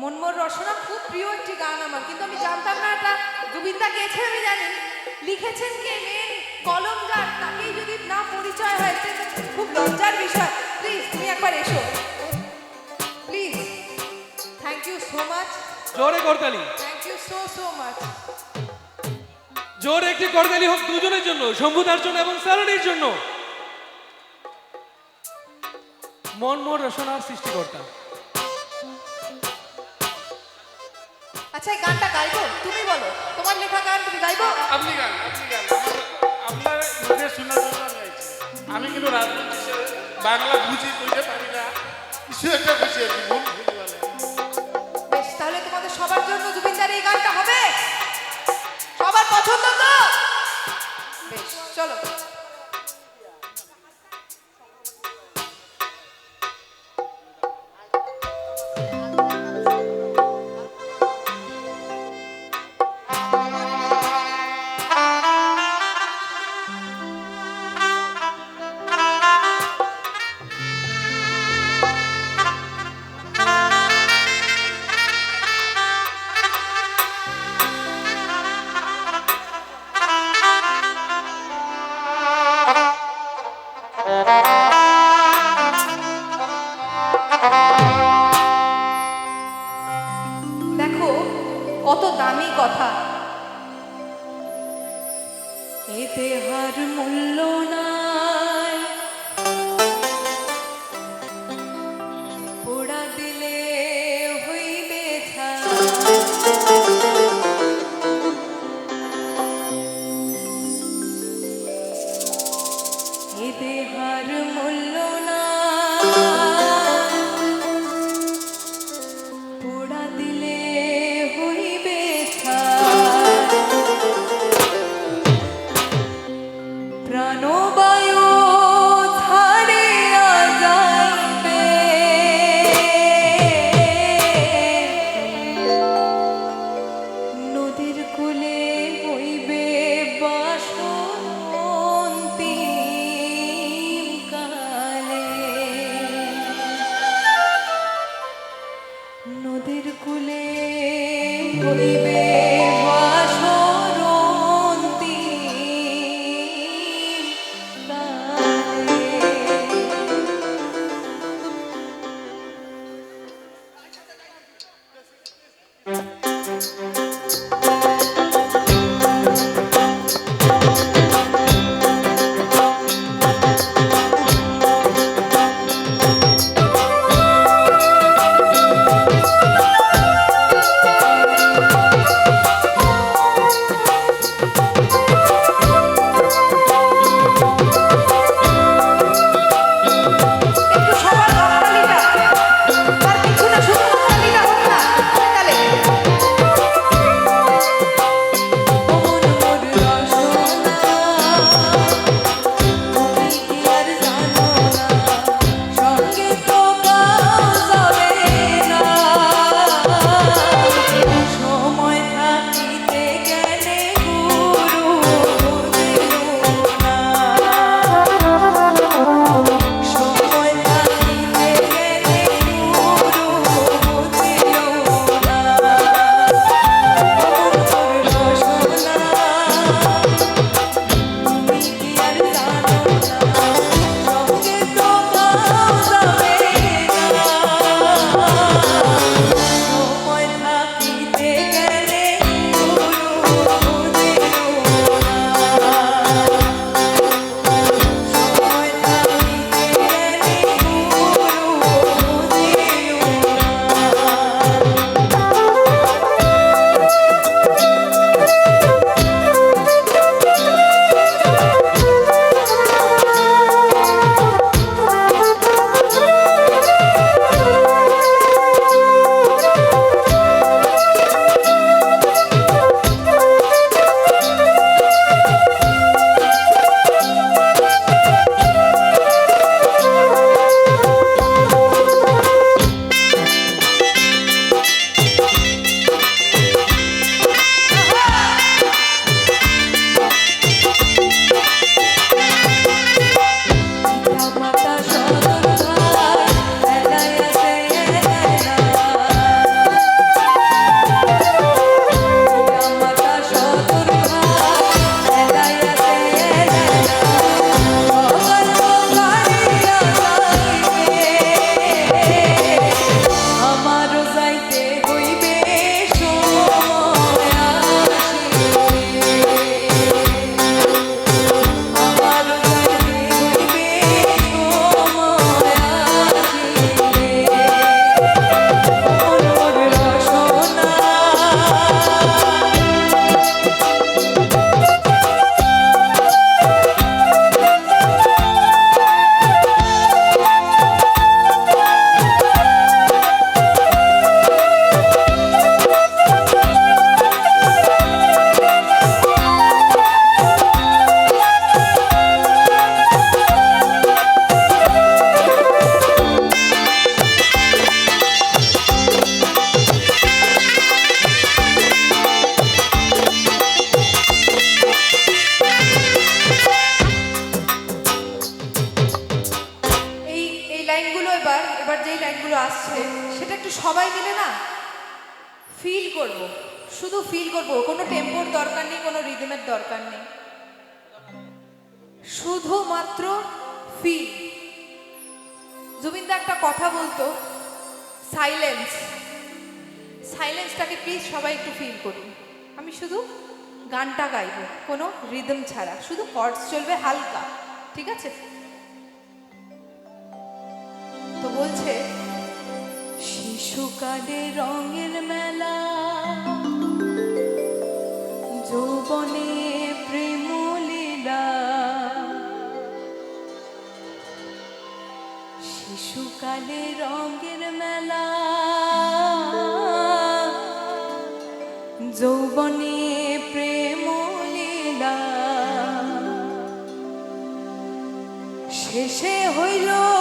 মনমোর রসনা খুব প্রিয় একটি গান আমার কিন্তু আমি জানতাম না এটা। জুবিনদা গেয়েছে আমি জানি। লিখেছেন কে মেন কলম যার তাকেই যদি না পরিচয় হয় তো খুব লজ্জার বিষয়। প্লিজ তুমি একবার এসো। Please thank you so much জোরে করতালি। Thank you so so much জোরে একটি করতালি হোক দুজনের জন্য শম্ভুদার জন্য এবং সারণীর জন্য। মনমোহন রসনার সৃষ্টিকর্তা। আচ্ছা এই গানটা গাইবো? তুমি বলো। তোমার লেখা গান তুমি গাইবো? আপনি গান আপনি গান। আমার- আপনার নিজে শোনার জন্য আমি আমি কিন্তু রাজনীতি বাংলা বুঝি কইতে পারি না। কিছু একটা বুঝি এতে হার মূল্য নাই সঙ্গে না ফিল করব। শুধু ফিল করব, কোনো টেম্পোর দরকার নেই, কোনো রিদমের দরকার নেই। শুধুমাত্র ফিল জুবিনদা একটা কথা বলতো সাইলেন্স সাইলেন্সটাকে প্লিজ সবাই একটু ফিল করুন। আমি শুধু গানটা গাইবো, কোনো রিদম ছাড়া। শুধু কর্ডস চলবে হালকা, ঠিক আছে? শিশুকালে রঙের মেলা। যৌবনে প্রেম লীলা। শিশুকালে রঙের মেলা। যৌবনে প্রেম লীলা। শেষে হইল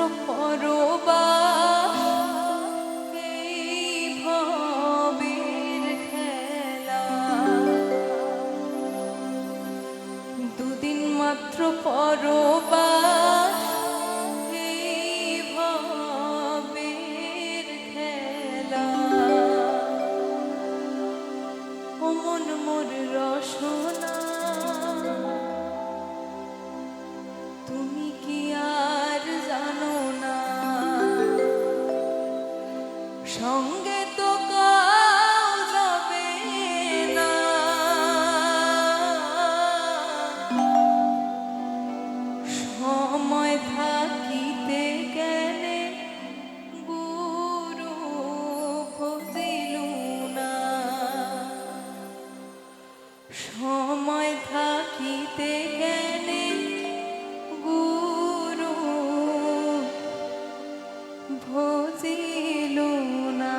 মাত্র থাকিতে গেলে গুরু না।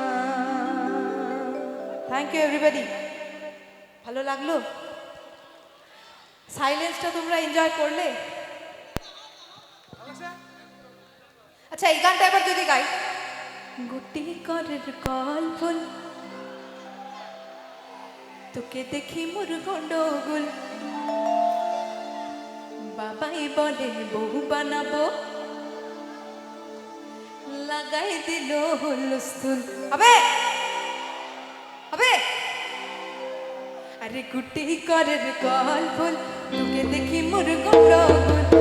থ্যাংক ইউ এভরিবডি ভালো লাগল? সাইলেন্সটা তোমরা এনজয় করলে? আচ্ছা এই গানটা এবার যদি গাই। গুটি করের কল তোকে দেখি মোর গন্ডগোল বাবাই বলে বহু বানাবো। লাগাই দিল হুলস্থুল। হবে হবে আরে গুটি করের কল ফুল, তোকে দেখি মোর বাবাই